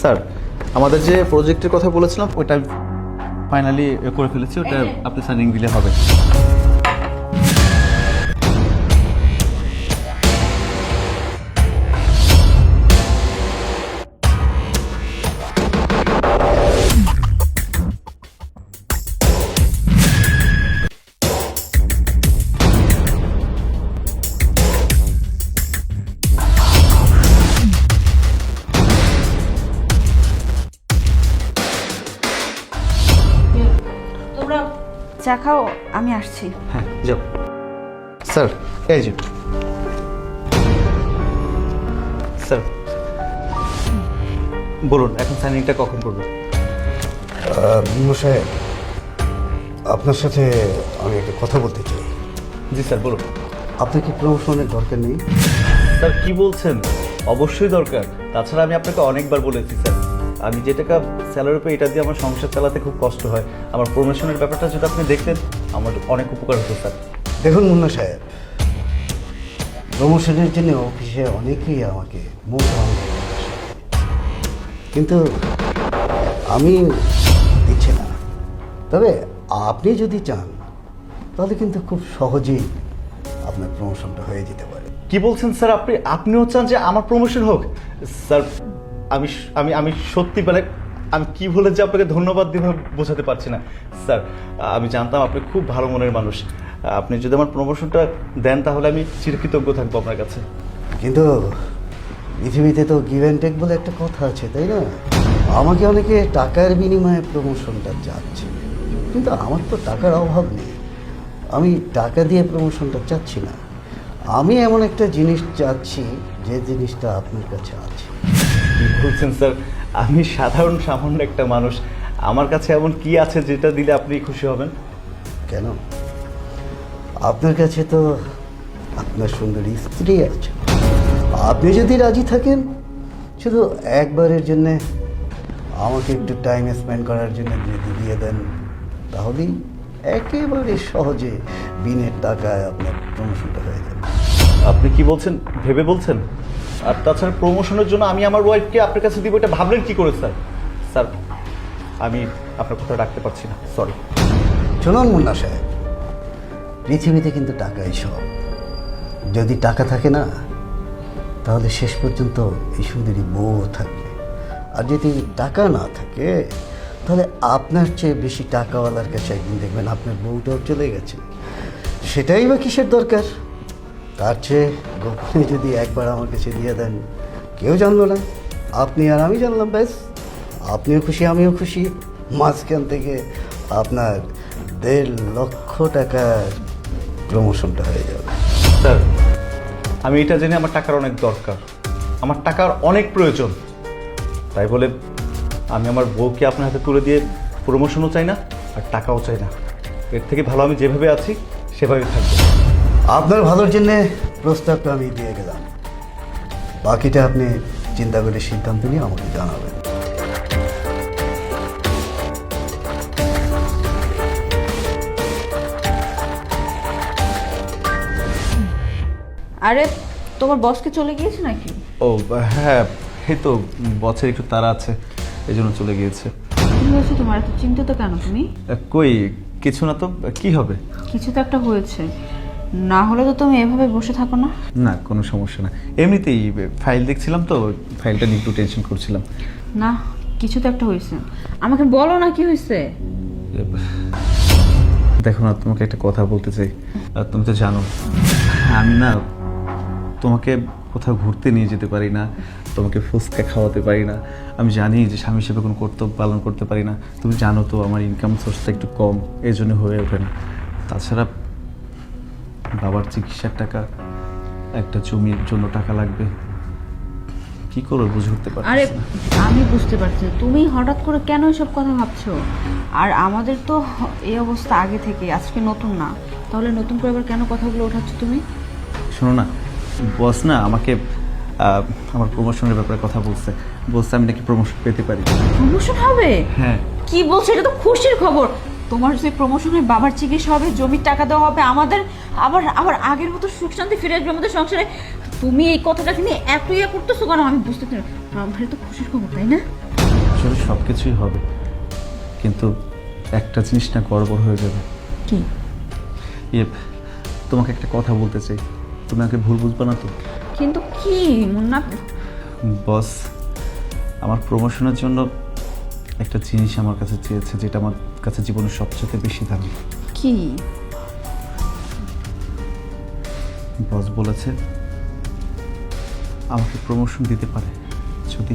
Sir আমাদের যে প্রজেক্টের কথা বলেছিলাম ওটা ফাইনালি করে ফেলেছি ওটা আপনি সাইনিং দিলে হবে। তোমরা চা খাও আমি আসছি। হ্যাঁ যাও। স্যার এই যে। স্যার বলুন এখন সাইনিংটা কখন করব? সাহেব আপনার সাথে আমি একটা কথা বলতে চাই। জি স্যার বলুন। আপনার কি প্রমোশনের দরকার নেই? স্যার কি বলছেন? অবশ্যই দরকার। তাছাড়া আমি আপনাকে অনেকবার বলেছি স্যার। আমি যে টাকা স্যালারি পেয়ে এটা দিয়ে আমার সংসার চালাতে খুব কষ্ট হয়। আমার প্রমোশনের ব্যাপারটা যদি আপনি দেখতেন আমার অনেক উপকার হতো স্যার। দেখুন মুন্না সাহেব প্রমোশনের জন্য অফিসে অনেকেই আমাকে মুখ কিন্তু আমি দিচ্ছি না। তবে আপনি যদি চান তাহলে কিন্তু খুব সহজেই আপনার প্রমোশনটা হয়ে যেতে পারে। কি বলছেন স্যার আপনি? আপনিও চান যে আমার প্রমোশন হোক? স্যার আমি আমি আমি সত্যি মানে আমি কি বলে যে আপনাকে ধন্যবাদ দিয়ে বোঝাতে পারছি না। স্যার, আমি জানতাম আপনি খুব ভালো মনের মানুষ। আপনি যদি আমার প্রমোশনটা দেন তাহলে আমি চিরকৃতজ্ঞ থাকব আপনার কাছে। কিন্তু পৃথিবীতে তো গিভ অ্যান্ড টেক বলে একটা কথা আছে, তাই না? আমাকে অনেকে টাকার বিনিময়ে প্রমোশনটা চাচ্ছে। কিন্তু আমার তো টাকার অভাব নেই। আমি টাকা দিয়ে প্রমোশনটা চাচ্ছি না। আমি এমন একটা জিনিস চাচ্ছি যে জিনিসটা আপনার কাছে আছে। কি বলছেন স্যার আমি সাধারণ সামান্য একটা মানুষ। আমার কাছে এমন কি আছে যেটা দিলে আপনি খুশি হবেন? কেন? আপনার কাছে তো আপনার সুন্দরী স্ত্রী আছে। আপনি যদি রাজি থাকেন শুধু একবারের জন্যে আমাকে একটু টাইম স্পেন্ড করার জন্য যদি দিয়ে দেন তাহলেই একেবারে সহজে বিনের টাকায় আপনার প্রমোশনটা হয়ে যাবে। আপনি কি বলছেন? ভেবে বলছেন? আর তাছাড়া প্রমোশনের জন্য আমি আমার ওয়াইফকে আপনার কাছে দিব, এটা ভাবলেন কি করে, স্যার? স্যার, আমি আপনার কথা রাখতে পারছি না সরি শুনুন মুন্না সাহেব, পৃথিবীতে কিন্তু টাকাই সব যদি টাকা থাকে না, তাহলে শেষ পর্যন্ত এই সুন্দরী বউ থাকবে। আর যদি টাকা না থাকে, তাহলে আপনার চেয়ে বেশি টাকাওয়ালার কাছে একদিন দেখবেন আপনার বউটাও চলে গেছে। সেটাই বা কিসের দরকার? তার চেয়ে গোপনে যদি একবার আমার কাছে দিয়ে দেন, কেউ জানলো না। আপনি আর আমি জানলাম, ব্যাস। আপনিও খুশি, আমিও খুশি। মাঝখান থেকে আপনার দেড় লক্ষ টাকার প্রমোশনটা হয়ে যাবে। স্যার, আমি এটা জেনে আমার টাকার অনেক দরকার। আমার টাকার অনেক প্রয়োজন। তাই বলে আমি আমার বউকে আপনার হাতে তুলে দিয়ে প্রমোশনও চাই না, আর টাকাও চাই না। এর থেকে ভালো আমি যেভাবে আছি, সেভাবে থাকব। আপনার ভালোর জন্যে প্রস্তাবটা আমি দিয়ে গেলাম। বাকিটা আপনি চিন্তা করে সিদ্ধান্ত নিয়ে আমাকে জানাবেন। আরে তোমার বসকে চলে গিয়েছে নাকি? ও হ্যাঁ এই তো বছর একটু তারা আছে এই জন্য চলে গিয়েছে। কি হয়েছে তোমার এত চিন্তিত কেন তুমি? কই কিছু না তো কি হবে? কিছু তো একটা হয়েছে। না হলে তো তুমি এভাবে বসে থাকো না। না কোনো সমস্যা না। এমনিতেই ফাইল দেখছিলাম তো ফাইলটা নিয়ে একটু টেনশন করছিলাম। না কিছু তো একটা হয়েছে। আমাকে বলো না কি হয়েছে। দেখো না তোমাকে একটা কথা বলতে চাই। আর তুমি তো জানো আমি না তোমাকে কোথাও ঘুরতে নিয়ে যেতে পারি না তোমাকে ফুচকা খাওয়াতে পারি না। আমি জানি যে স্বামী হিসেবে কোনো কর্তব্য পালন করতে পারি না। তুমি জানো তো আমার ইনকাম সোর্সটা একটু কম এই জন্য হয়ে ওঠে না। তাছাড়া বাবার চিকিৎসার টাকা একটা জমির জন্য টাকা লাগবে। কি করব বুঝে উঠতে পারছি আরে আমি বুঝতে পারছি। তুমি হঠাৎ করে কেন এসব কথা ভাবছ? আর আমাদের তো এই অবস্থা আগে থেকে আজকে নতুন না। তাহলে নতুন করে আবার কেন কথাগুলো ওঠাচ্ছ তুমি? শোনো না বস না আমাকে আমার প্রমোশনের ব্যাপারে কথা বলছে। বলছে আমি নাকি প্রমোশন পেতে পারি। প্রমোশন হবে? হ্যাঁ। কি বলছো? এটা তো খুশির খবর। তোমার যে প্রমোশনের বাবার চিকিৎসা হবে জমির টাকা দেওয়া হবে আমাদের আবার আবার আগের মতো সুখ শান্তি ফিরে আসবে আমাদের সংসারে। তুমি এই কথাটাকে নিয়ে এত ইয়ে করতেছো কেন? আমি বুঝতে পারি আমার তো খুশির খবর তাই না? আসলে সব কিছুই হবে। কিন্তু একটা জিনিস না গড়বড় হয়ে যাবে। কি? ইয়ে তোমাকে একটা কথা বলতে চাই। তুমি আমাকে ভুল বুঝবে না তো? কিন্তু কি মুন্না? বস আমার প্রমোশনের জন্য একটা জিনিস আমার কাছে চেয়েছে যেটা আমার কাছে জীবনের সবচেয়ে বেশি দামি। কি? বস বলেছে আমাকে প্রমোশন দিতে পারে যদি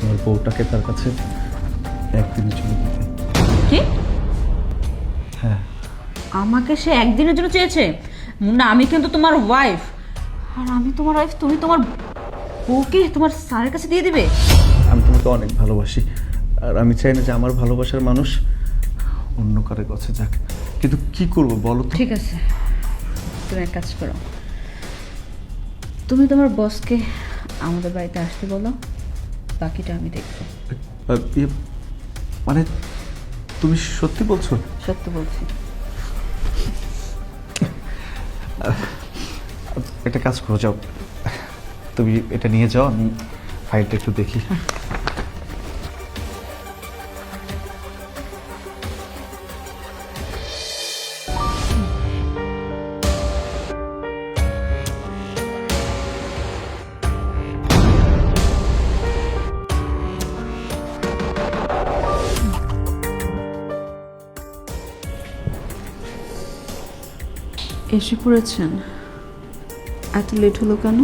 আমার বউটাকে তার কাছে একদিনের জন্য দিতে। কি? হ্যাঁ। আমাকে সে একদিনের জন্য চেয়েছে? মুন্না আমি কিন্তু তোমার ওয়াইফ আর আমি তোমার ওয়াইফ তুমি তোমার বউকে তোমার স্যারের কাছে দিয়ে দিবে? আমি তোমাকে অনেক ভালোবাসি। আর আমি চাই না যে আমার ভালোবাসার মানুষ অন্য কারোর কাছে যাক। কিন্তু কি করব বলো তো? ঠিক আছে। তুমি এক কাজ করো। তুমি তোমার বসকে আমাদের বাড়িতে আসতে বলো। বাকিটা আমি দেখব। ইয়ে, মানে তুমি সত্যি বলছো? সত্যি বলছি। একটা কাজ করো যাও। তুমি এটা নিয়ে যাও আমি ফাইলটা একটু দেখি। এসে পড়েছেন? এত লেট হলো কেন?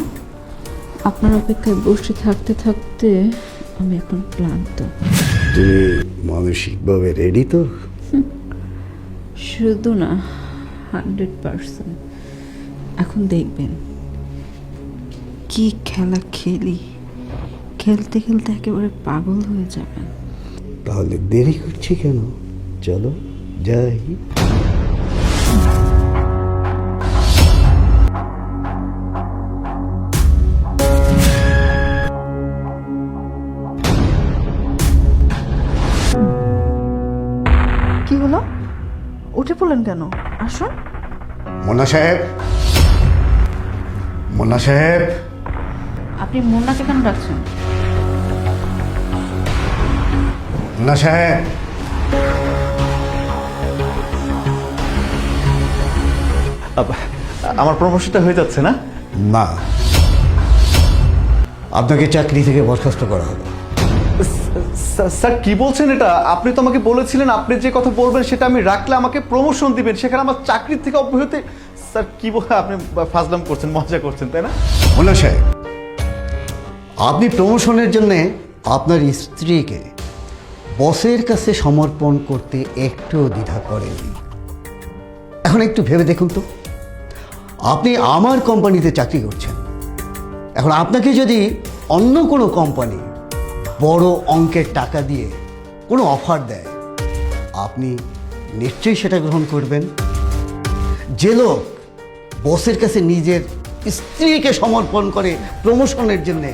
আপনার অপেক্ষায় বসে থাকতে থাকতে আমি এখন ক্লান্ত। তুমি মানসিকভাবে রেডি তো? শুধু না হান্ড্রেড পারসেন্ট এখন দেখবেন কি খেলা খেলি। খেলতে খেলতে একেবারে পাগল হয়ে যাবেন। তাহলে দেরি করছি কেন? চলো যাই। উঠে পড়লেন কেন? আসুন। মোনা সাহেব। মোনা সাহেব। আপনি মুন্নাকে কেন ডাকছেন? মোনা সাহেব। আমার প্রমোশনটা হয়ে যাচ্ছে না? না। আপনাকে চাকরি থেকে বরখাস্ত করা হবে। স্যার- কি বলছেন এটা? আপনি তো আমাকে বলেছিলেন, আপনি যে কথা বলবেন সেটা আমি রাখলে আমাকে প্রমোশন দিবেন। সেখানে আমার চাকরির থেকে অব্যাহতি স্যার, কি বলে আপনি ফাজলাম করছেন, মজা করছেন, তাই না? মোনা সাহেব, আপনি প্রমোশনের জন্যে আপনার স্ত্রীকে বসের কাছে সমর্পণ করতে একটুও দ্বিধা করেননি। এখন একটু ভেবে দেখুন তো। আপনি আমার কোম্পানিতে চাকরি করছেন। এখন আপনাকে যদি অন্য কোনো কোম্পানি বড় অঙ্কের টাকা দিয়ে কোনো অফার দেয়? আপনি নিশ্চয়ই সেটা গ্রহণ করবেন। যে লোক বসের কাছে নিজের স্ত্রীকে সমর্পণ করে প্রমোশনের জন্যে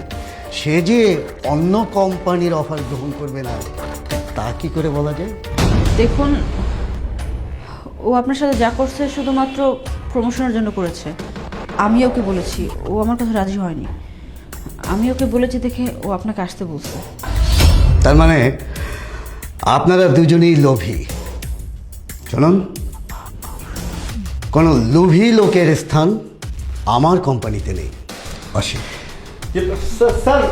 সে যে অন্য কোম্পানির অফার গ্রহণ করবে না, তা কি করে বলা যায়? দেখুন, ও আপনার সাথে যা করছে শুধুমাত্র প্রমোশনের জন্য করেছে। আমি ওকে বলেছি, ও আমার কথা রাজি হয়নি। আমি ওকে বলেছি দেখে ও আপনাকে আসতে বলছে। তার মানে আপনারা দুজনেই লোভী। শুনুন কোনো লোভী লোকের স্থান আমার কোম্পানিতে নেই। অসীম স্যার